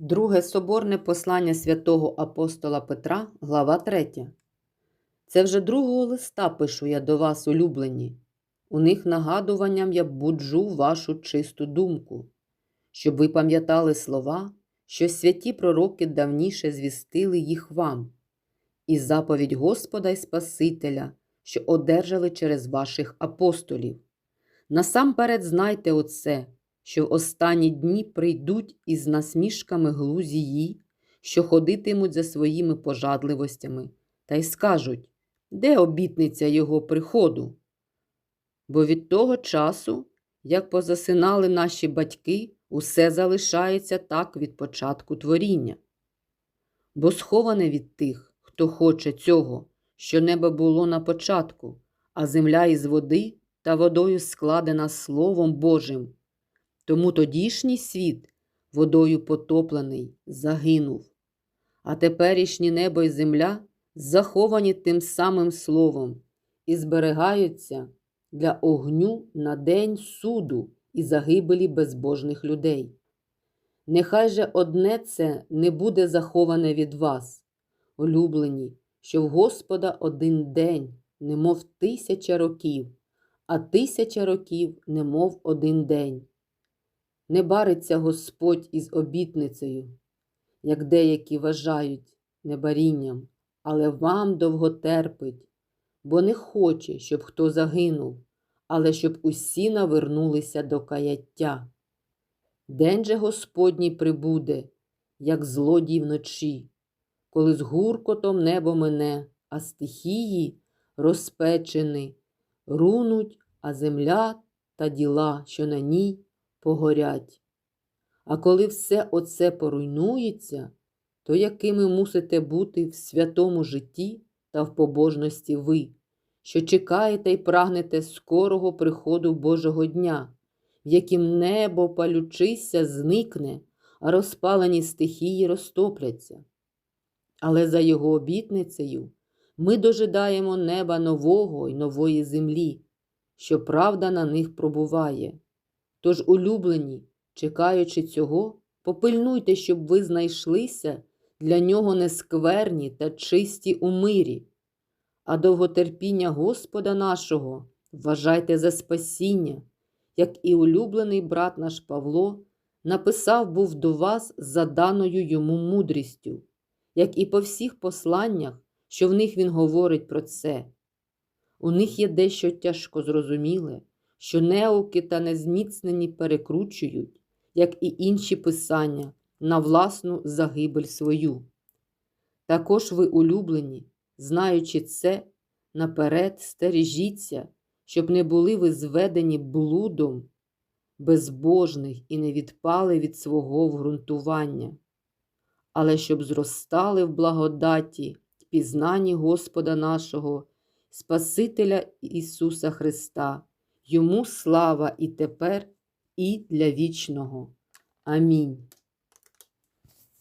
Друге соборне послання святого апостола Петра, глава 3. Це вже другого листа пишу я до вас, улюблені. У них нагадуванням я буджу вашу чисту думку, щоб ви пам'ятали слова, що святі пророки давніше звістили їх вам, і заповідь Господа й Спасителя, що одержали через ваших апостолів. Насамперед знайте оце, що в останні дні прийдуть із насмішками глузії, що ходитимуть за своїми пожадливостями, та й скажуть, де обітниця його приходу? Бо від того часу, як позасинали наші батьки, усе залишається так від початку творіння. Бо сховане від тих, хто хоче цього, що небо було на початку, а земля із води та водою складена Словом Божим. Тому тодішній світ, водою потоплений, загинув, а теперішнє небо і земля заховані тим самим словом і зберігаються для огню на день суду і загибелі безбожних людей. Нехай же одне це не буде заховане від вас, улюблені, що в Господа один день, немов тисяча років, а тисяча років, немов один день. Не бариться Господь із обітницею, як деякі вважають небарінням, але вам довго терпить, бо не хоче, щоб хто загинув, але щоб усі навернулися до каяття. День же Господній прибуде, як злодій вночі, коли з гуркотом небо мене, а стихії розпечені, рунуть, а земля та діла, що на ній погорять. А коли все оце поруйнується, то якими мусите бути в святому житті та в побожності ви, що чекаєте й прагнете скорого приходу Божого дня, в яким небо палючися зникне, а розпалені стихії розтопляться. Але за його обітницею ми дожидаємо неба нового й нової землі, що правда на них пробуває. Тож, улюблені, чекаючи цього, попильнуйте, щоб ви знайшлися для нього нескверні та чисті у мирі, а довготерпіння Господа нашого вважайте за спасіння, як і улюблений брат наш Павло написав був до вас за даною йому мудрістю, як і по всіх посланнях, що в них він говорить про це. У них є дещо тяжко зрозуміле, що неуки та незміцнені перекручують, як і інші писання, на власну загибель свою. Також ви улюблені, знаючи це, наперед стережіться, щоб не були ви зведені блудом безбожних і не відпали від свого вґрунтування, але щоб зростали в благодаті й пізнанні Господа нашого, Спасителя Ісуса Христа, Йому слава і тепер, і для вічного. Амінь.